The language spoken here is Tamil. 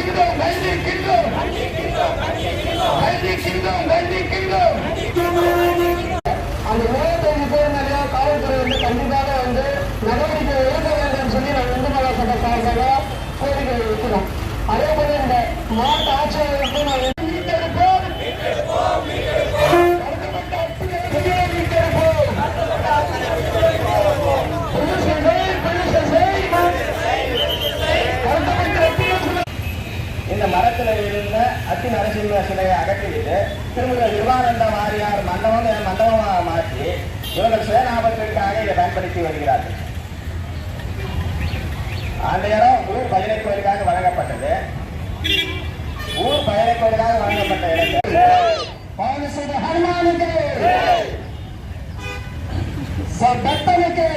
கண்டிக்கின்றோம் கண்டிக்கின்றோம் கண்டிக்கின்றோம் அந்த நோயத்தொழில் பேர்மையா காவல்துறை வந்து கண்டிப்பாக வந்து நடவடிக்கை எடுக்க வேண்டும் சொல்லி நான் இந்து அதே போல இந்த மாவட்ட ஆட்சியர்களுக்கும் மரத்தில் இருந்த அத்தி நரசிம்ம சிலையை அகற்றிவிட்டு திரும்ப யுவானந்த வாரியார் மண்டபம் மண்டபமாக மாற்றி இவர்கள் சுயலாபத்திற்காக இதை பயன்படுத்தி வருகிறார்கள். ஆண்டையரம் ஊர் பயிரை கோயிலுக்காக வழங்கப்பட்டது. ஊர் பயிரை கோயிலுக்காக வழங்கப்பட்ட இடத்தை ஹனுமானுக்கு சட்டத்தனுக்கு